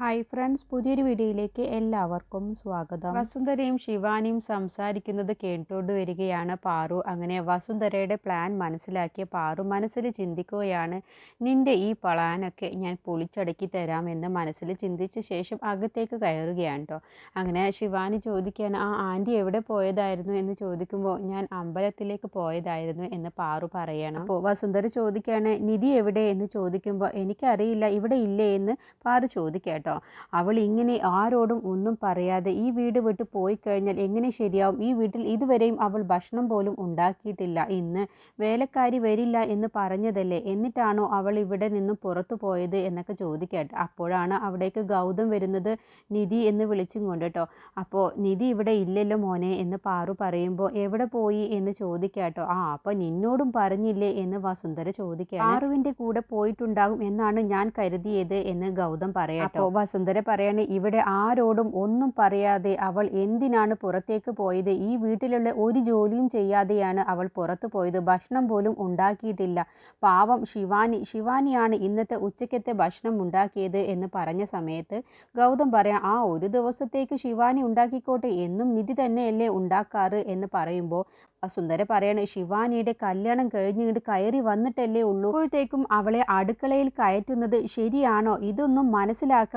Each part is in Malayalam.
ഹായ് ഫ്രണ്ട്സ് പുതിയൊരു വീഡിയോയിലേക്ക് എല്ലാവർക്കും സ്വാഗതം. വസുന്ധരയും ശിവാനിയും സംസാരിക്കുന്നത് കേട്ടുകൊണ്ട് വരികയാണ് പാറു. അങ്ങനെ വസുന്ധരയുടെ പ്ലാൻ മനസ്സിലാക്കിയ പാറു മനസ്സിൽ ചിന്തിക്കുകയാണ് നിന്റെ ഈ പ്ലാനൊക്കെ ഞാൻ പൊളിച്ചടക്കി തരാമെന്ന് മനസ്സിൽ ചിന്തിച്ച ശേഷം അകത്തേക്ക് കയറുകയാണ് കേട്ടോ അങ്ങനെ ശിവാനി ചോദിക്കുകയാണ് ആ ആന്റി എവിടെ പോയതായിരുന്നു? എന്ന് ചോദിക്കുമ്പോൾ ഞാൻ അമ്പലത്തിലേക്ക് പോയതായിരുന്നു എന്ന് പാറു പറയണം. അപ്പോൾ വസുന്ധര ചോദിക്കുകയാണ് നിധി എവിടെ? എന്ന് ചോദിക്കുമ്പോൾ എനിക്കറിയില്ല ഇവിടെ ഇല്ലേ? എന്ന് പാറു ചോദിക്കാട്ടോ അവൾ ഇങ്ങനെ ആരോടും ഒന്നും പറയാതെ ഈ വീട് വിട്ട് പോയി കഴിഞ്ഞാൽ എങ്ങനെ ശരിയാവും? ഈ വീട്ടിൽ ഇതുവരെയും അവൾ ഭക്ഷണം പോലും ഉണ്ടാക്കിയിട്ടില്ല. ഇന്ന് വേലക്കാരി വരില്ല എന്ന് പറഞ്ഞതല്ലേ? എന്നിട്ടാണോ അവൾ ഇവിടെ നിന്നും പുറത്തു പോയത് എന്നൊക്കെ ചോദിക്കട്ടെ അപ്പോഴാണ് അവിടേക്ക് ഗൗതം വരുന്നത് നിധി എന്ന് വിളിച്ചും കൊണ്ട് കേട്ടോ. അപ്പോൾ നിധി ഇവിടെ ഇല്ലല്ലോ മോനെ എന്ന് പാറു പറയുമ്പോൾ എവിടെ പോയി എന്ന് ചോദിക്കാട്ടോ ആ അപ്പോൾ നിന്നോടും പറഞ്ഞില്ലേ എന്ന് വസുന്ധര ചോദിക്കുക പാറുവിന്റെ കൂടെ പോയിട്ടുണ്ടാകും എന്നാണ് ഞാൻ കരുതിയത് എന്ന് ഗൗതം പറയാട്ടോ വസുന്ധര പറയാണ് ഇവിടെ ആരോടും ഒന്നും പറയാതെ അവൾ എന്തിനാണ് പുറത്തേക്ക് പോയത്? ഈ വീട്ടിലുള്ള ഒരു ജോലിയും ചെയ്യാതെയാണ് അവൾ പുറത്തു പോയത്. ഭക്ഷണം പോലും ഉണ്ടാക്കിയിട്ടില്ല. പാവം ശിവാനി. ശിവാനിയാണ് ഇന്നത്തെ ഉച്ചക്കത്തെ ഭക്ഷണം ഉണ്ടാക്കിയത് എന്ന് പറഞ്ഞ സമയത്ത് ഗൗതം പറയാം ആ ഒരു ദിവസത്തേക്ക് ശിവാനി ഉണ്ടാക്കിക്കോട്ടെ. എന്നും നിധി തന്നെയല്ലേ ഉണ്ടാക്കാറ്? എന്ന് പറയുമ്പോൾ സുന്ദര പറയണേ ശിവാനിയുടെ കല്യാണം കഴിഞ്ഞിട്ട് കയറി വന്നിട്ടല്ലേ ഉള്ളൂ. അപ്പോഴത്തേക്കും അവളെ അടുക്കളയിൽ കയറ്റുന്നത് ശരിയാണോ? ഇതൊന്നും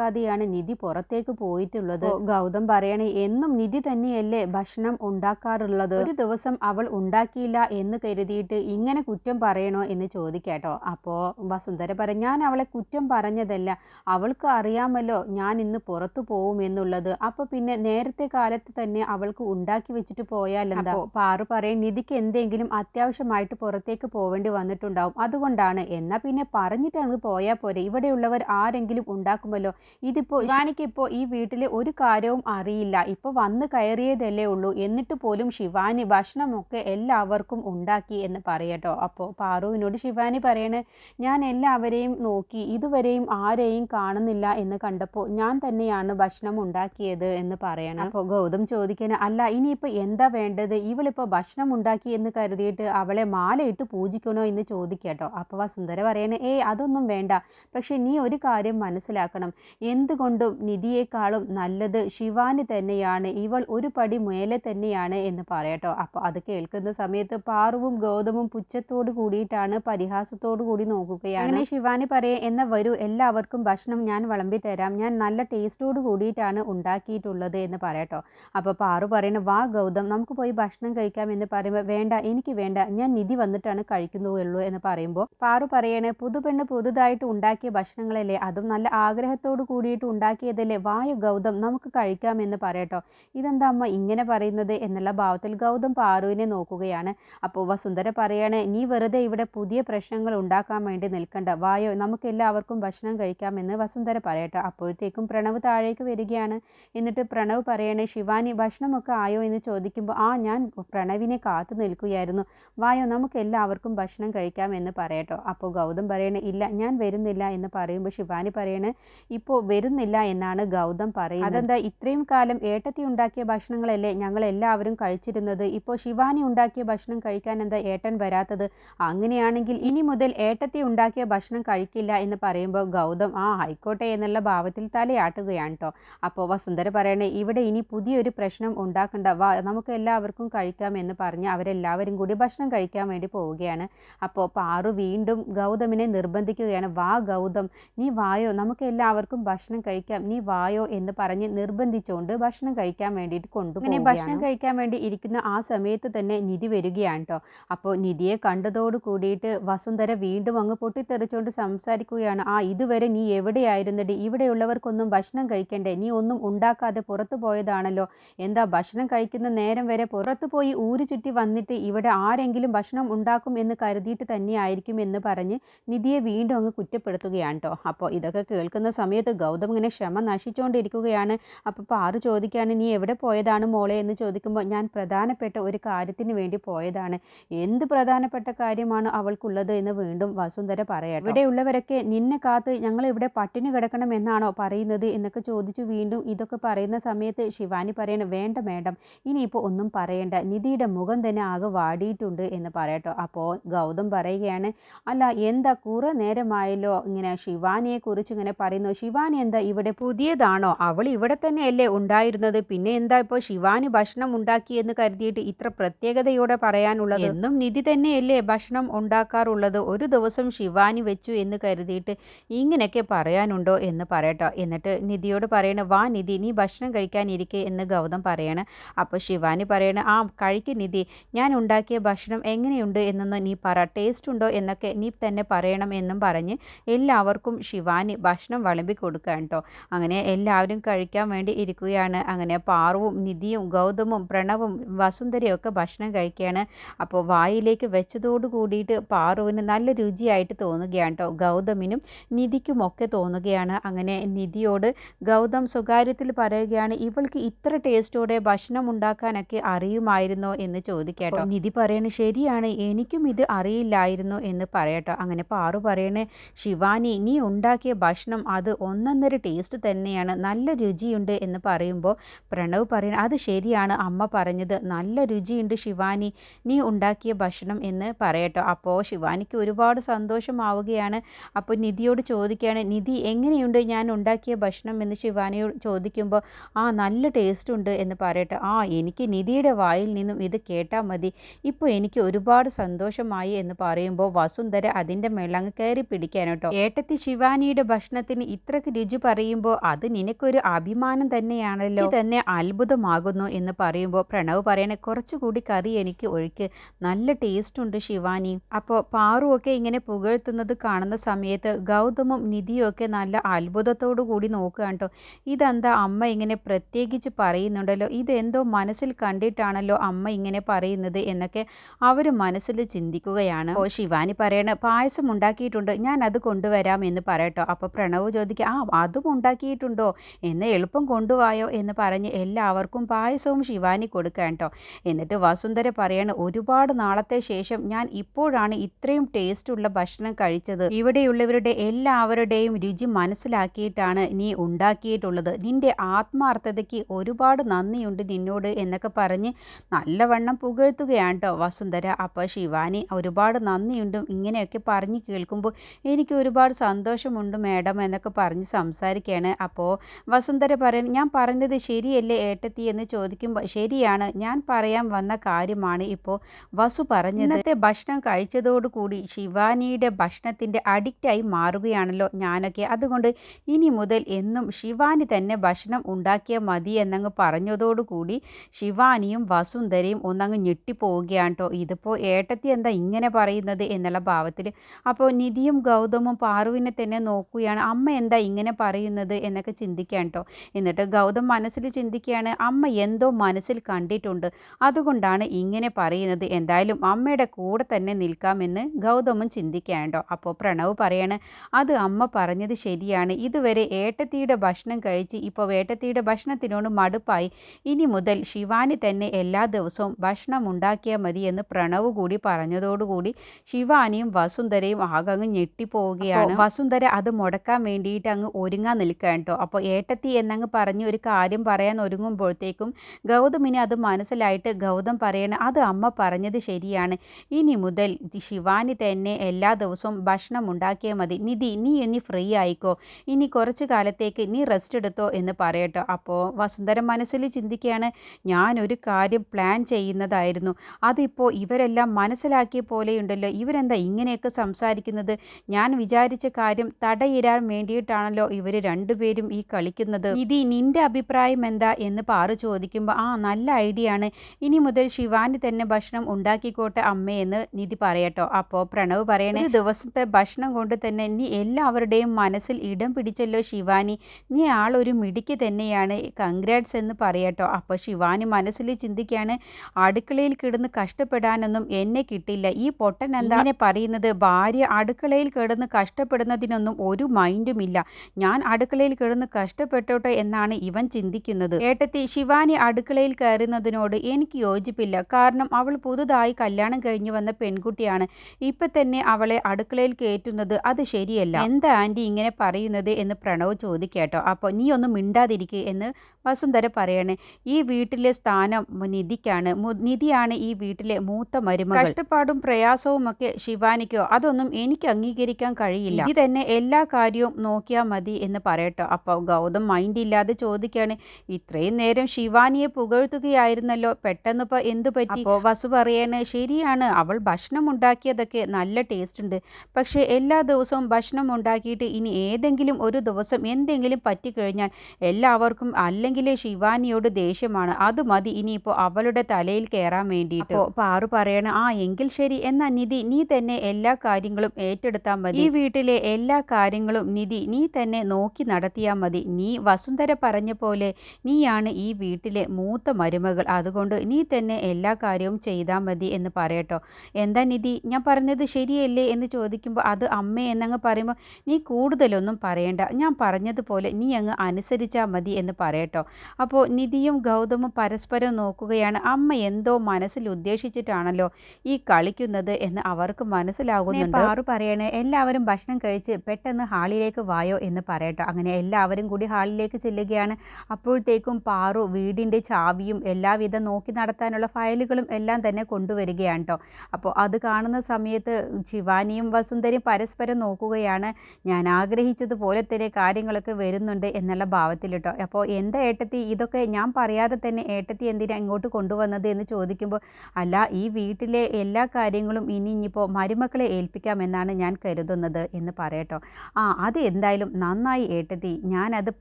മനസ്സിലാക്കാതെയാണ് നിധി പുറത്തേക്ക് പോയിട്ടുള്ളത്. ഗൗതം പറയണേ എന്നും നിധി തന്നെയല്ലേ ഭക്ഷണം ഉണ്ടാക്കാറുള്ളത്? ഒരു ദിവസം അവൾ ഉണ്ടാക്കിയില്ല എന്ന് കരുതിയിട്ട് ഇങ്ങനെ കുറ്റം പറയണോ? എന്ന് ചോദിക്കാട്ടോ. അപ്പോ വസുന്ധര പറ ഞാൻ അവളെ കുറ്റം പറഞ്ഞതല്ല. അവൾക്ക് അറിയാമല്ലോ ഞാൻ ഇന്ന് പുറത്തു പോവും എന്നുള്ളത്. അപ്പോൾ പിന്നെ നേരത്തെ കാലത്ത് തന്നെ അവൾക്ക് ഉണ്ടാക്കി വെച്ചിട്ട് പോയാലെന്താ പാറു പറയും നിധിക്ക് എന്തെങ്കിലും അത്യാവശ്യമായിട്ട് പുറത്തേക്ക് പോവേണ്ടി വന്നിട്ടുണ്ടാവും. അതുകൊണ്ടാണ്. എന്നാ പിന്നെ പറഞ്ഞിട്ട് അങ്ങ് പോയാൽ പോരെ. ഇവിടെയുള്ളവർ ആരെങ്കിലും ഉണ്ടാക്കുമല്ലോ. ഇതിപ്പോൾ ശിവാനിക്കിപ്പോ ഈ വീട്ടിലെ ഒരു കാര്യവും അറിയില്ല. ഇപ്പോൾ വന്ന് കയറിയതല്ലേ ഉള്ളൂ. എന്നിട്ട് പോലും ശിവാനി ഭക്ഷണമൊക്കെ എല്ലാവർക്കും ഉണ്ടാക്കി എന്ന് പറയട്ടോ. അപ്പോൾ പാറുവിനോട് ശിവാനി പറയണേ ഞാൻ എല്ലാവരെയും നോക്കി ഇതുവരെയും ആരെയും കാണുന്നില്ല എന്ന് കണ്ടപ്പോൾ ഞാൻ തന്നെയാണ് ഭക്ഷണം ഉണ്ടാക്കിയത് എന്ന് പറയണം. അപ്പോൾ ഗൗതം ചോദിക്കാൻ അല്ല ഇനിയിപ്പോൾ എന്താ വേണ്ടത്? ഇവളിപ്പോൾ ഭക്ഷണം ഉണ്ടാക്കി എന്ന് കരുതിയിട്ട് അവളെ മാലയിട്ട് പൂജിക്കണോ എന്ന് ചോദിക്കട്ടോ. അപ്പോൾ വസുന്ധര പറയണേ ഏയ് അതൊന്നും വേണ്ട. പക്ഷെ നീ ഒരു കാര്യം മനസ്സിലാക്കണം. എന്തുകൊണ്ടും നിധിയേക്കാളും നല്ലത് ശിവാനി തന്നെയാണ്. ഇവൾ ഒരു പടി മേലെ തന്നെയാണ് എന്ന് പറയട്ടോ അപ്പോൾ അത് കേൾക്കുന്ന സമയത്ത് പാറുവും ഗൗതമും പുച്ഛത്തോട് കൂടിയിട്ടാണ് പരിഹാസത്തോടു കൂടി നോക്കുകയാണ്. അങ്ങനെ ശിവാനി പറയേ എന്ന വരൂ എല്ലാവർക്കും ഭക്ഷണം ഞാൻ വിളമ്പി തരാം. ഞാൻ നല്ല ടേസ്റ്റോട് കൂടിയിട്ടാണ് ഉണ്ടാക്കിയിട്ടുള്ളത് എന്ന് പറയട്ടോ അപ്പോൾ പാറു പറയണ വാ ഗൗതം നമുക്ക് പോയി ഭക്ഷണം കഴിക്കാം എന്ന് പറയുമ്പോൾ വേണ്ട എനിക്ക് വേണ്ട ഞാൻ നിധി വന്നിട്ടാണ് കഴിക്കുന്നുള്ളൂ എന്ന് പറയുമ്പോൾ പാറു പറയണേ പുതുപെണ്ണ് പുതുതായിട്ട് ഉണ്ടാക്കിയ ഭക്ഷണങ്ങളല്ലേ അതും നല്ല ആഗ്രഹത്തോട് കൂടിയിട്ട് ഉണ്ടാക്കിയതല്ലേ വായു ഗൗതം നമുക്ക് കഴിക്കാമെന്ന് പറയട്ടോ. ഇതെന്താ അമ്മ ഇങ്ങനെ പറയുന്നത് എന്നുള്ള ഭാവത്തിൽ ഗൗതം പാറുവിനെ നോക്കുകയാണ്. അപ്പോൾ വസുന്ധര പറയാണ് നീ വെറുതെ ഇവിടെ പുതിയ പ്രശ്നങ്ങൾ ഉണ്ടാക്കാൻ വേണ്ടി നിൽക്കണ്ട. വായോ നമുക്ക് എല്ലാവർക്കും ഭക്ഷണം കഴിക്കാമെന്ന് വസുന്ധര പറയട്ടെ. അപ്പോഴത്തേക്കും പ്രണവ് താഴേക്ക് വരികയാണ്. എന്നിട്ട് പ്രണവ് പറയണേ ശിവാനി ഭക്ഷണമൊക്കെ ആയോ എന്ന് ചോദിക്കുമ്പോൾ ആ ഞാൻ പ്രണവിനെ കാത്തു നിൽക്കുകയായിരുന്നു. വായോ നമുക്ക് എല്ലാവർക്കും ഭക്ഷണം കഴിക്കാമെന്ന് പറയട്ടോ. അപ്പോൾ ഗൗതം പറയണേ ഇല്ല ഞാൻ വരുന്നില്ല എന്ന് പറയുമ്പോൾ ശിവാനി പറയണേ ഇപ്പോൾ വരുന്നില്ല എന്നാണ് ഗൗതം പറയുന്നത്. അതെന്താ ഇത്രയും കാലം ഏട്ടത്തി ഉണ്ടാക്കിയ ഭക്ഷണങ്ങളല്ലേ ഞങ്ങൾ എല്ലാവരും കഴിച്ചിരുന്നത്? ഇപ്പോൾ ശിവാനി ഉണ്ടാക്കിയ ഭക്ഷണം കഴിക്കാൻ എന്താ ഏട്ടൻ വരാത്തത്? അങ്ങനെയാണെങ്കിൽ ഇനി മുതൽ ഏട്ടത്തി ഉണ്ടാക്കിയ ഭക്ഷണം കഴിക്കില്ല എന്ന് പറയുമ്പോൾ ഗൗതം ആ ആയിക്കോട്ടെ എന്നുള്ള ഭാവത്തിൽ തലയാട്ടുകയാണ് കേട്ടോ അപ്പോൾ വസുന്ധര പറയണേ ഇവിടെ ഇനി പുതിയൊരു പ്രശ്നം ഉണ്ടാക്കണ്ട. വാ നമുക്ക് എല്ലാവർക്കും കഴിക്കാം എന്ന് പറഞ്ഞ് അവരെല്ലാവരും കൂടി ഭക്ഷണം കഴിക്കാൻ വേണ്ടി പോവുകയാണ്. അപ്പോൾ പാറു വീണ്ടും ഗൗതമിനെ നിർബന്ധിക്കുകയാണ്. വാ ഗൗതം നീ വായോ? നമുക്ക് എല്ലാവർക്കും ഭക്ഷണം കഴിക്കാം. നീ വായോ എന്ന് പറഞ്ഞ് നിർബന്ധിച്ചുകൊണ്ട് ഭക്ഷണം കഴിക്കാൻ വേണ്ടിയിട്ട് കൊണ്ടുപോകും ഭക്ഷണം കഴിക്കാൻ വേണ്ടി ഇരിക്കുന്ന ആ സമയത്ത് തന്നെ നിധി വരികയാണ് കേട്ടോ അപ്പോൾ നിധിയെ കണ്ടതോട് കൂടിയിട്ട് വസുന്ധര വീണ്ടും അങ്ങ് പൊട്ടിത്തെറിച്ചുകൊണ്ട് സംസാരിക്കുകയാണ്. ആ ഇതുവരെ നീ എവിടെയായിരുന്നടി? ഇവിടെയുള്ളവർക്കൊന്നും ഭക്ഷണം കഴിക്കണ്ടേ? നീ ഒന്നും ഉണ്ടാക്കാതെ പുറത്തു പോയതാണല്ലോ. എന്താ ഭക്ഷണം കഴിക്കുന്ന നേരം വരെ പുറത്തു പോയി ഊരു ചുറ്റി വന്നിട്ട് ഇവിടെ ആരെങ്കിലും ഭക്ഷണം ഉണ്ടാക്കും എന്ന് കരുതിയിട്ട് തന്നെയായിരിക്കും എന്ന് പറഞ്ഞ് നിധിയെ വീണ്ടും അങ്ങ് കുറ്റപ്പെടുത്തുകയാണ് കേട്ടോ അപ്പോൾ ഇതൊക്കെ കേൾക്കുന്ന സമയത്ത് ഗൗതം ഇങ്ങനെ ക്ഷമ നശിച്ചുകൊണ്ടിരിക്കുകയാണ് അപ്പോൾ പാറു ചോദിക്കുകയാണ് നീ എവിടെ പോയതാണ് മോളെ? എന്ന് ചോദിക്കുമ്പോൾ ഞാൻ പ്രധാനപ്പെട്ട ഒരു കാര്യത്തിന് വേണ്ടി പോയതാണ്. എന്ത് പ്രധാനപ്പെട്ട കാര്യമാണ് അവൾക്കുള്ളത്? എന്ന് വീണ്ടും വസുന്ധര പറയാം ഇവിടെയുള്ളവരൊക്കെ നിന്നെ കാത്ത് ഞങ്ങൾ ഇവിടെ പട്ടിണി കിടക്കണം എന്നാണോ പറയുന്നത്? എന്നൊക്കെ ചോദിച്ചു വീണ്ടും ഇതൊക്കെ പറയുന്ന സമയത്ത് ശിവാനി പറയണം വേണ്ട മേഡം ഇനിയിപ്പോൾ ഒന്നും പറയണ്ട. നിധിയുടെ മുഖം തന്നെ ആകെ വാടിയിട്ടുണ്ട് എന്ന് പറയട്ടോ. അപ്പോൾ ഗൗതം പറയുകയാണ് അല്ല എന്താ കുറേ നേരമായല്ലോ? ഇങ്ങനെ ശിവാനിയെ കുറിച്ച് ഇങ്ങനെ പറയുന്നു. ശിവാനി ശിവാനി എന്താ ഇവിടെ പുതിയതാണോ? അവൾ ഇവിടെ തന്നെയല്ലേ ഉണ്ടായിരുന്നത്. പിന്നെ എന്താ ഇപ്പോൾ ശിവാനി ഭക്ഷണം ഉണ്ടാക്കി എന്ന് കരുതിയിട്ട് ഇത്ര പ്രത്യേകതയോടെ പറയാനുള്ളത്? എന്നും നിധി തന്നെയല്ലേ ഭക്ഷണം ഉണ്ടാക്കാറുള്ളത്? ഒരു ദിവസം ശിവാനി വെച്ചു എന്ന് കരുതിയിട്ട് ഇങ്ങനെയൊക്കെ പറയാനുണ്ടോ എന്ന് പറയട്ടോ. എന്നിട്ട് നിധിയോട് പറയണ വാ നിധി നീ ഭക്ഷണം കഴിക്കാനിരിക്കെ എന്ന് ഗൗതം പറയണ. അപ്പോൾ ശിവാനി പറയണ ആ കഴിക്ക് നിധി. ഞാൻ ഉണ്ടാക്കിയ ഭക്ഷണം എങ്ങനെയുണ്ട് എന്നൊന്ന് നീ പറ. ടേസ്റ്റ് ഉണ്ടോ എന്നൊക്കെ നീ തന്നെ പറയണം എന്നും പറഞ്ഞ് എല്ലാവർക്കും ശിവാനി ഭക്ഷണം വിളമ്പി കൊടുക്കുക കേട്ടോ. അങ്ങനെ എല്ലാവരും കഴിക്കാൻ വേണ്ടി ഇരിക്കുകയാണ്. അങ്ങനെ പാറുവും നിധിയും ഗൗതമും പ്രണവും വസുന്ധരയും ഒക്കെ ഭക്ഷണം കഴിക്കുകയാണ്. അപ്പോൾ വായിലേക്ക് വെച്ചതോട് കൂടിയിട്ട് പാറുവിന് നല്ല രുചിയായിട്ട് തോന്നുകയാണ് കേട്ടോ. ഗൗതമിനും നിധിക്കുമൊക്കെ തോന്നുകയാണ്. അങ്ങനെ നിധിയോട് ഗൗതം സ്വകാര്യത്തിൽ പറയുകയാണ് ഇവൾക്ക് ഇത്ര ടേസ്റ്റോടെ ഭക്ഷണം ഉണ്ടാക്കാനൊക്കെ അറിയുമായിരുന്നോ? എന്ന് ചോദിക്കട്ടോ നിധി പറയണ ശരിയാണ് എനിക്കും ഇത് അറിയില്ലായിരുന്നു എന്ന് പറയട്ടോ അങ്ങനെ പാറു പറയണേ ശിവാനി നീ ഉണ്ടാക്കിയ ഭക്ഷണം അത് ഒന്നൊന്നര ടേസ്റ്റ് തന്നെയാണ്. നല്ല രുചിയുണ്ട് എന്ന് പറയുമ്പോൾ പ്രണവ് പറയുന്നത് അത് ശരിയാണ്. അമ്മ പറഞ്ഞത് നല്ല രുചിയുണ്ട് ശിവാനി. നീ ഉണ്ടാക്കിയ ഭക്ഷണം എന്ന് പറയട്ടോ. അപ്പോൾ ശിവാനിക്ക് ഒരുപാട് സന്തോഷമാവുകയാണ്. അപ്പോൾ നിധിയോട് ചോദിക്കുകയാണ് നിധി എങ്ങനെയുണ്ട് ഞാൻ ഉണ്ടാക്കിയ ഭക്ഷണം? എന്ന് ശിവാനിയോട് ചോദിക്കുമ്പോൾ ആ നല്ല ടേസ്റ്റ് ഉണ്ട് എന്ന് പറയട്ടെ. ആ എനിക്ക് നിധിയുടെ വായിൽ നിന്നും ഇത് കേട്ടാൽ മതി. ഇപ്പോൾ എനിക്ക് ഒരുപാട് സന്തോഷമായി എന്ന് പറയുമ്പോൾ വസുന്ധര അതിന്റെ മേളങ്ങ് കയറി പിടിക്കാനോട്ടോ ഏട്ടത്തി ശിവാനിയുടെ ഭക്ഷണത്തിന് ഇത്രക്ക് രുചി പറയുമ്പോൾ അത് നിനക്കൊരു അഭിമാനം തന്നെയാണല്ലോ. തന്നെ അത്ഭുതമാകുന്നു എന്ന് പറയുമ്പോൾ പ്രണവ് പറയണേ കുറച്ചുകൂടി കറി എനിക്ക് ഒഴിക്ക്. നല്ല ടേസ്റ്റ് ഉണ്ട് ശിവാനി. അപ്പോൾ പാറുവൊക്കെ ഇങ്ങനെ പുകഴ്ത്തുന്നത് കാണുന്ന സമയത്ത് ഗൗതമും നിധിയും ഒക്കെ നല്ല അത്ഭുതത്തോടു കൂടി നോക്കുക കേട്ടോ ഇതെന്താ അമ്മ ഇങ്ങനെ പ്രത്യേകിച്ച് പറയുന്നുണ്ടല്ലോ? ഇതെന്തോ മനസ്സിൽ കണ്ടിട്ടാണല്ലോ അമ്മ ഇങ്ങനെ പറയുന്നത് എന്നൊക്കെ അവർ മനസ്സിൽ ചിന്തിക്കുകയാണ്. ഓ ശിവാനി പറയണ പായസം ഉണ്ടാക്കിയിട്ടുണ്ട്. ഞാൻ അത് കൊണ്ടുവരാം എന്ന് പറയട്ടോ. അപ്പോൾ പ്രണവ് ചോദിക്കുക ആ അതും ഉണ്ടാക്കിയിട്ടുണ്ടോ? എന്ന് എളുപ്പം കൊണ്ടുപോയോ എന്ന് പറഞ്ഞ് എല്ലാവർക്കും പായസവും ശിവാനി കൊടുക്കാൻ കേട്ടോ. എന്നിട്ട് വസുന്ധര പറയണ ഒരുപാട് നാളത്തെ ശേഷം ഞാൻ ഇപ്പോഴാണ് ഇത്രയും ടേസ്റ്റുള്ള ഭക്ഷണം കഴിച്ചത്. ഇവിടെയുള്ളവരുടെ എല്ലാവരുടെയും രുചി മനസ്സിലാക്കിയിട്ടാണ് നീ ഉണ്ടാക്കിയിട്ടുള്ളത്. നിന്റെ ആത്മാർത്ഥതയ്ക്ക് ഒരുപാട് നന്ദിയുണ്ട് നിന്നോട് എന്നൊക്കെ പറഞ്ഞ് നല്ലവണ്ണം പുകഴ്ത്തുകയാണ് കേട്ടോ വസുന്ധര. അപ്പോൾ ശിവാനി ഒരുപാട് നന്ദിയുണ്ടും ഇങ്ങനെയൊക്കെ പറഞ്ഞ് കേൾക്കുമ്പോൾ എനിക്ക് ഒരുപാട് സന്തോഷമുണ്ട് മാഡം എന്നൊക്കെ പറഞ്ഞ് സംസാരിക്കുകയാണ്. അപ്പോൾ വസുന്ധര പറയണം ഞാൻ പറഞ്ഞത് ശരിയല്ലേ ഏട്ടത്തി? എന്ന് ചോദിക്കുമ്പോൾ ശരിയാണ്. ഞാൻ പറയാൻ വന്ന കാര്യമാണ് ഇപ്പോൾ വസു പറഞ്ഞത്. ഇന്നത്തെ ഭക്ഷണം കഴിച്ചതോടുകൂടി ശിവാനിയുടെ ഭക്ഷണത്തിന്റെ അഡിക്റ്റായി മാറുകയാണല്ലോ ഞാനൊക്കെ. അതുകൊണ്ട് ഇനി മുതൽ എന്നും ശിവാനി തന്നെ ഭക്ഷണം ഉണ്ടാക്കിയാൽ മതി എന്നങ്ങ് പറഞ്ഞതോടുകൂടി ശിവാനിയും വസുന്ധരയും ഒന്നങ്ങ് ഞെട്ടിപ്പോവുകയാണ് കേട്ടോ ഇതിപ്പോൾ ഏട്ടത്തി എന്താ ഇങ്ങനെ പറയുന്നത് എന്നുള്ള ഭാവത്തിൽ അപ്പോൾ നിധിയും ഗൗതമും പാറുവിനെ തന്നെ നോക്കുകയാണ്. അമ്മ എന്താ ഇങ്ങനെ പറയുന്നത് എന്നൊക്കെ ചിന്തിക്കാൻ കേട്ടോ എന്നിട്ട് ഗൗതം മനസ്സിൽ ചിന്തിക്കുകയാണ് അമ്മ എന്തോ മനസ്സിൽ കണ്ടിട്ടുണ്ട്. അതുകൊണ്ടാണ് ഇങ്ങനെ പറയുന്നത്. എന്തായാലും അമ്മയുടെ കൂടെ തന്നെ നിൽക്കാമെന്ന് ഗൗതമും ചിന്തിക്കാൻ കേട്ടോ അപ്പോൾ പ്രണവ് പറയാണ് അത് അമ്മ പറഞ്ഞത് ശരിയാണ്. ഇതുവരെ ഏട്ടത്തിയുടെ ഭക്ഷണം കഴിച്ച് ഇപ്പോൾ വേട്ടത്തിയുടെ ഭക്ഷണത്തിനോട് മടുപ്പായി. ഇനി മുതൽ ശിവാനി തന്നെ എല്ലാ ദിവസവും ഭക്ഷണം ഉണ്ടാക്കിയാൽ മതി എന്ന് പ്രണവ് കൂടി പറഞ്ഞതോടുകൂടി ശിവാനിയും വസുന്ധരയും ആകെ അങ്ങ് ഞെട്ടിപ്പോവുകയാണ് വസുന്ധര അത് മുടക്കാൻ വേണ്ടിയിട്ട് അങ്ങ് ഒരുങ്ങാൻ നിൽക്കുക കേട്ടോ. അപ്പോൾ ഏട്ടത്തി എന്നങ്ങ് പറഞ്ഞ് ഒരു കാര്യം പറയാൻ ഒരുങ്ങുമ്പോഴത്തേക്കും ഗൗതമിന് അത് മനസ്സിലായിട്ട് ഗൗതം പറയണ അത് അമ്മ പറഞ്ഞത് ശരിയാണ്. ഇനി മുതൽ ശിവാനി തന്നെ എല്ലാ ദിവസവും ഭക്ഷണം ഉണ്ടാക്കിയാൽ മതി. നിധി നീ ഇനി ഫ്രീ ആയിക്കോ. ഇനി കുറച്ച് കാലത്തേക്ക് നീ റെസ്റ്റ് എടുത്തോ എന്ന് പറയട്ടോ. അപ്പോൾ വസുന്ധര മനസ്സിൽ ചിന്തിക്കുകയാണ് ഞാനൊരു കാര്യം പ്ലാൻ ചെയ്യുന്നതായിരുന്നു. അതിപ്പോൾ ഇവരെല്ലാം മനസ്സിലാക്കിയ പോലെയുണ്ടല്ലോ. ഇവരെന്താ ഇങ്ങനെയൊക്കെ സംസാരിക്കുന്നത്? ഞാൻ വിചാരിച്ച കാര്യം തടയിടാൻ വേണ്ടിയിട്ടാണല്ലോ ഇവർ രണ്ടുപേരും ഈ കളിക്കുന്നത്. ഇതി നിന്റെ അഭിപ്രായം എന്താ? എന്ന് പാറു ചോദിക്കുമ്പോൾ ആ നല്ല ഐഡിയ ആണ്. ഇനി മുതൽ ശിവാനി തന്നെ ഭക്ഷണം ഉണ്ടാക്കിക്കോട്ടെ അമ്മയെന്ന് നിധി പറയട്ടോ. അപ്പോൾ പ്രണവ് പറയണേ ദിവസത്തെ ഭക്ഷണം കൊണ്ട് തന്നെ നീ എല്ലാവരുടെയും മനസ്സിൽ ഇടം പിടിച്ചല്ലോ ശിവാനി. നീ ആളൊരു മിടിക്ക് തന്നെയാണ്. കൺഗ്രാറ്റ്സ് എന്ന് പറയട്ടോ. അപ്പോൾ ശിവാനി മനസ്സിൽ ചിന്തിക്കുകയാണ് അടുക്കളയിൽ കിടന്ന് കഷ്ടപ്പെടാനൊന്നും എന്നെ കിട്ടില്ല. ഈ പൊട്ടൻ എന്താ? പറയുന്നത് ഭാര്യ അടുക്കളയിൽ കിടന്ന് കഷ്ടപ്പെടുന്നതിനൊന്നും ഒരു മൈൻഡുമില്ല ഞാൻ അടുക്കളയിൽ കിടന്ന് കഷ്ടപ്പെട്ടോട്ടെ എന്നാണ് ഇവൻ ചിന്തിക്കുന്നത്. ഏട്ടത്തി ശിവാനി അടുക്കളയിൽ കയറുന്നതിനോട് എനിക്ക് യോജിപ്പില്ല. കാരണം അവൾ പുതുതായി കല്യാണം കഴിഞ്ഞു വന്ന പെൺകുട്ടിയാണ്. ഇപ്പൊ തന്നെ അവളെ അടുക്കളയിൽ കയറ്റുന്നത് അത് ശരിയല്ല. എന്താ ആന്റി ഇങ്ങനെ പറയുന്നത് എന്ന് പ്രണവ് ചോദിക്കേട്ടോ. അപ്പോൾ നീ ഒന്നും മിണ്ടാതിരിക്കുക എന്ന് വസുന്ധര പറയണേ. ഈ വീട്ടിലെ സ്ഥാനം നിധിക്കാണ്. നിധിയാണ് ഈ വീട്ടിലെ മൂത്ത മരുമകൾ. കഷ്ടപ്പാടും പ്രയാസവും ഒക്കെ ശിവാനിക്കോ. അതൊന്നും എനിക്ക് അംഗീകരിക്കാൻ കഴിയില്ല. ഇത് തന്നെ എല്ലാ കാര്യവും നോക്കിയാൽ മതി എന്ന് പറയട്ടോ. അപ്പോൾ ഗൗതം മൈൻഡ് ഇല്ലാതെ ചോദിക്കുകയാണ് ഇത്രയും നേരം ശിവാനിയെ പുകഴ്ത്തുകയായിരുന്നല്ലോ പെട്ടെന്നിപ്പോൾ എന്തു പറ്റി? അപ്പോൾ വസു പറയാണ് ശരിയാണ് അവൾ ഭക്ഷണം ഉണ്ടാക്കിയതൊക്കെ നല്ല ടേസ്റ്റ് ഉണ്ട്. പക്ഷേ എല്ലാ ദിവസവും ഭക്ഷണം ഉണ്ടാക്കിയിട്ട് ഇനി ഏതെങ്കിലും ഒരു ദിവസം എന്തെങ്കിലും പറ്റിക്കഴിഞ്ഞാൽ എല്ലാവർക്കും അല്ലെങ്കിൽ ശിവാനിയോട് ദേഷ്യമാണ്. അത് മതി ഇനിയിപ്പോൾ അവളുടെ തലയിൽ കയറാൻ വേണ്ടിയിട്ട്. അപ്പോൾ പാറു പറയണ ആ എങ്കിൽ ശരി. എന്ന നിധി നീ തന്നെ എല്ലാ കാര്യങ്ങളും ഏറ്റെടുത്താൽ മതി. ഈ വീട്ടിലെ എല്ലാ കാര്യങ്ങളും നിധി നീ തന്നെ നോക്കി നടത്തിയാൽ മതി. നീ വസുന്ധര പറഞ്ഞ പോലെ നീയാണ് ഈ വീട്ടിലെ മൂത്ത മരുമകൾ. അതുകൊണ്ട് നീ തന്നെ എല്ലാ കാര്യവും ചെയ്താൽ മതി എന്ന് പറയട്ടോ. എന്താ നിധി ഞാൻ പറഞ്ഞത് ശരിയല്ലേ എന്ന് ചോദിക്കുമ്പോൾ അത് അമ്മ എന്നങ്ങ് പറയുമ്പോൾ നീ കൂടുതലൊന്നും പറയണ്ട. ഞാൻ പറഞ്ഞതുപോലെ നീ അങ്ങ് അനുസരിച്ചാൽ മതി എന്ന് പറയട്ടോ. അപ്പോൾ നിധിയും ഗൗതമും പരസ്പരം നോക്കുകയാണ്. അമ്മ എന്തോ മനസ്സിൽ ഉദ്ദേശിച്ചിട്ടാണല്ലോ ഈ കളിക്കുന്നത് എന്ന് അവർക്ക് മനസ്സിലാകുന്നുണ്ട് ആറ് പറയണേ എല്ലാവരും ഭക്ഷണം കഴിച്ച് പെട്ടെന്ന് ഹാളിലേക്ക് വായോ എന്ന് പറയട്ടോ. അങ്ങനെ എല്ലാവരും കൂടി ഹാളിലേക്ക് ചെല്ലുകയാണ്. അപ്പോഴത്തേക്കും പാറു വീടിന്റെ ചാവിയും എല്ലാവിധ നോക്കി നടത്താനുള്ള ഫയലുകളും എല്ലാം തന്നെ കൊണ്ടുവരികയാണ് കേട്ടോ അപ്പോൾ അത് കാണുന്ന സമയത്ത് ശിവാനിയും വസുന്ധരയും പരസ്പരം നോക്കുകയാണ്. ഞാൻ ആഗ്രഹിച്ചതുപോലെ തന്നെ കാര്യങ്ങളൊക്കെ വരുന്നുണ്ട് എന്നുള്ള ഭാവത്തിൽ കേട്ടോ അപ്പോൾ എന്താ ഏട്ടത്തി ഇതൊക്കെ ഞാൻ പറയാതെ തന്നെ ഏട്ടത്തി എന്തിനാ ഇങ്ങോട്ട് കൊണ്ടുവന്നത് എന്ന് ചോദിക്കുമ്പോൾ അല്ല ഈ വീട്ടിലെ എല്ലാ കാര്യങ്ങളും ഇനി ഇനിയിപ്പോൾ മരുമക്കളെ ഏൽപ്പിക്കാമെന്നാണ് ഞാൻ കരുതുന്നത് എന്ന് പറയട്ടോ. ആ അത് എന്തായാലും നന്നായി ഏട്ടത്തി ഞാനത്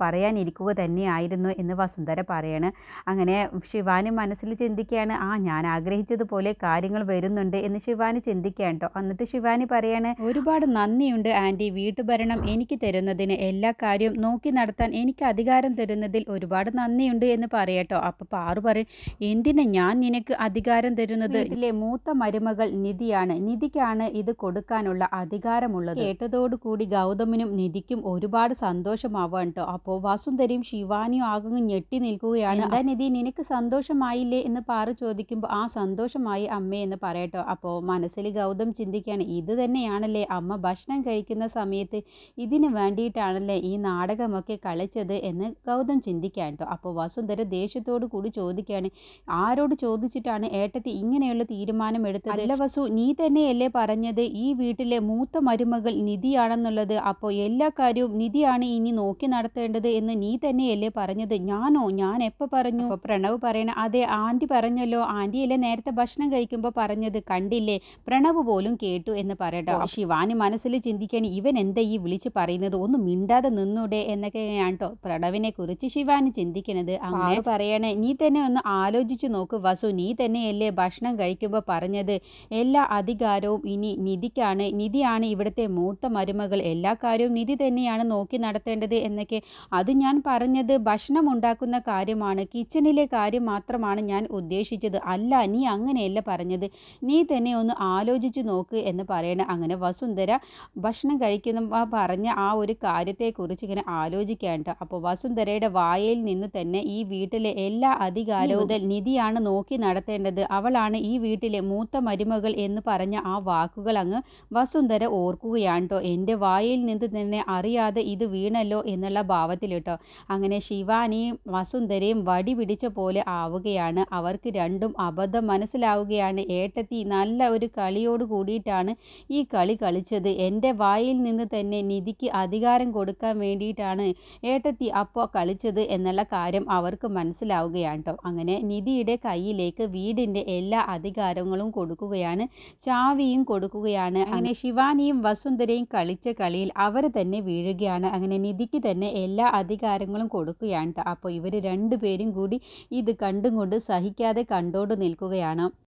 പറയാനിരിക്കുക തന്നെയായിരുന്നു എന്ന് വസുന്ധര പറയാണ്. അങ്ങനെ ശിവാനി മനസ്സിൽ ചിന്തിക്കുകയാണ് ആ ഞാൻ ആഗ്രഹിച്ചതുപോലെ കാര്യങ്ങൾ വരുന്നുണ്ട് എന്ന് ശിവാനി ചിന്തിക്കുകയാണ് കേട്ടോ എന്നിട്ട് ശിവാനി പറയാണ് ഒരുപാട് നന്ദിയുണ്ട് ആന്റി വീട്ടുഭരണം എനിക്ക് തരുന്നതിന് എല്ലാ കാര്യവും നോക്കി നടത്താൻ എനിക്ക് അധികാരം തരുന്നതിൽ ഒരുപാട് നന്ദിയുണ്ട് എന്ന് പറയട്ടോ. അപ്പോൾ പാറു പറയും എന്തിനാ ഞാൻ നിനക്ക് അധികാരം തരുന്നത്? ഇതിലെ മൂത്ത മരുമകൾ നിധിയാണ്. നിധിക്കാണ് ഇത് കൊടുക്കാനുള്ള അധികാരമുള്ളത്. കേട്ടതോടുകൂടി ഗൗതമിനും നിധിക്കും ഒരുപാട് സന്തോഷമാവുകയാണ് കേട്ടോ അപ്പോൾ വസുന്ധരയും ശിവാനിയും ആകെ ഞെട്ടി നിൽക്കുകയാണ്. എന്താ നിധി നിനക്ക് സന്തോഷമായില്ലേ എന്ന് പാറു ചോദിക്കുമ്പോൾ ആ സന്തോഷമായി അമ്മേ എന്ന് പറയട്ടോ. അപ്പോൾ മനസ്സിൽ ഗൗതം ചിന്തിക്കുകയാണ് ഇത് തന്നെയാണല്ലേ? അമ്മ ഭക്ഷണം കഴിക്കുന്ന സമയത്ത് ഇതിന് വേണ്ടിയിട്ടാണല്ലേ ഈ നാടകമൊക്കെ കളിച്ചത്? എന്ന് ഗൗതം ചിന്തിക്കാൻ കേട്ടോ അപ്പോൾ വസുന്ധര ദേഷ്യത്തോടു കൂടി ചോദിക്കുകയാണ് ആരോട് ചോദിച്ചിട്ടാണ് ഏട്ടത്തി ഇങ്ങനെയുള്ള തീരുമാനം എടുത്തത്? അല്ല വസു നീ തന്നെയല്ലേ പറഞ്ഞത് ഈ വീട്ടിലെ മൂത്ത മരുമകൾ നിധിയാണെന്നുള്ളത്. അപ്പോൾ എല്ലാ കാര്യവും നിധിയാണ് ഇനി നോക്കി നടത്തേണ്ടത് എന്ന് നീ തന്നെയല്ലേ പറഞ്ഞത്? ഞാനോ? ഞാൻ എപ്പോൾ പറഞ്ഞു? അപ്പോൾ പ്രണവ് പറയണ അതെ ആന്റി പറഞ്ഞല്ലോ. ആന്റിയല്ലേ നേരത്തെ ഭക്ഷണം കഴിക്കുമ്പോൾ പറഞ്ഞത് കണ്ടില്ലേ? പ്രണവ് പോലും കേട്ടു എന്ന് പറയട്ടോ. ശിവാനി മനസ്സിൽ ചിന്തിക്കാൻ ഇവൻ എന്താ ഈ വിളിച്ച് പറയുന്നത്? ഒന്ന് മിണ്ടാതെ നിന്നൂടെ എന്നൊക്കെയാണ് കേട്ടോ പ്രണവിനെ കുറിച്ച് ശിവാനി ചിന്തിക്കണത്. അങ്ങനെ പറയണേ നീ തന്നെ ഒന്ന് ആലോചിച്ച് നോക്ക് വസു. നീ തന്നെയല്ലേ ഭക്ഷണം കഴിക്കുമ്പോൾ പറഞ്ഞത്? എല്ലാ അധികാരവും ഇനി നിധിക്കാണ്. നിധിയാണ് ഇവിടുത്തെ മൂത്ത മരുമകൾ. എല്ലാ കാര്യവും നിധി തന്നെയാണ് നോക്കി നടത്തേണ്ടത് എന്നൊക്കെ. അത് ഞാൻ പറഞ്ഞത് ഭക്ഷണം ഉണ്ടാക്കുന്ന കാര്യമാണ് കിച്ചണിലെ കാര്യം മാത്രമാണ് ഞാൻ ഉദ്ദേശിച്ചത്. അല്ല നീ അങ്ങനെയല്ല പറഞ്ഞത്. നീ തന്നെ ഒന്ന് ആലോചിച്ച് നോക്ക് എന്ന് പറയണ അങ്ങനെ വസുന്ധര ഭക്ഷണം കഴിക്കുന്ന പറഞ്ഞ ആ ഒരു കാര്യത്തെക്കുറിച്ച് ഇങ്ങനെ ആലോചിക്കേണ്ട അപ്പോൾ വസുന്ധരയുടെ വായയിൽ നിന്ന് തന്നെ ഈ വീട്ടിലെ എല്ലാ അധികാരവും മുതൽ നിധിയാണ് നോക്കി നടത്തേണ്ടത്. അവളാണ് ഈ വീട്ടിലെ മൂത്ത മരുമകൾ എന്ന് പറഞ്ഞ ആ വാക്കുകൾ അങ്ങ് വസുന്ധര ഓർക്കുകയാണ് കേട്ടോ. എന്റെ വായിൽ നിന്ന് തന്നെ അറിയാതെ ഇത് വീണല്ലോ എന്നുള്ള ഭാവത്തിൽ കേട്ടോ അങ്ങനെ ശിവാനിയും വസുന്ധരയും വടി പിടിച്ച പോലെ ആവുകയാണ്. അവർക്ക് രണ്ടും അബദ്ധം മനസ്സിലാവുകയാണ്. ഏട്ടത്തി നല്ല ഒരു കളിയോട് കൂടിയിട്ടാണ് ഈ കളി കളിച്ചത്. എന്റെ വായിൽ നിന്ന് തന്നെ നിധിക്ക് അധികാരം കൊടുക്കാൻ വേണ്ടിയിട്ടാണ് ഏട്ടത്തി അപ്പോൾ കളിച്ചത് എന്നുള്ള കാര്യം അവർക്ക് മനസ്സിലാവുകയാണ് കേട്ടോ അങ്ങനെ നിധിയുടെ കയ്യിലേക്ക് വീടിന്റെ എല്ലാ അധികാരങ്ങളും കൊടുക്കുകയാണ്. ചാവിയും കൊടുക്കുകയാണ്. അങ്ങനെ ശിവാനിയും വസുന്ധരയും കളിച്ച കളിയിൽ അവർ തന്നെ വീഴുകയാണ് അങ്ങനെ നിധിക്ക് തന്നെ എല്ലാ അധികാരങ്ങളും കൊടുക്കുകയാണ് അപ്പോൾ ഇവർ രണ്ടുപേരും കൂടി ഇത് കണ്ടും കൊണ്ട് സഹിക്കാതെ കണ്ടോണ്ട് നിൽക്കുകയാണ്.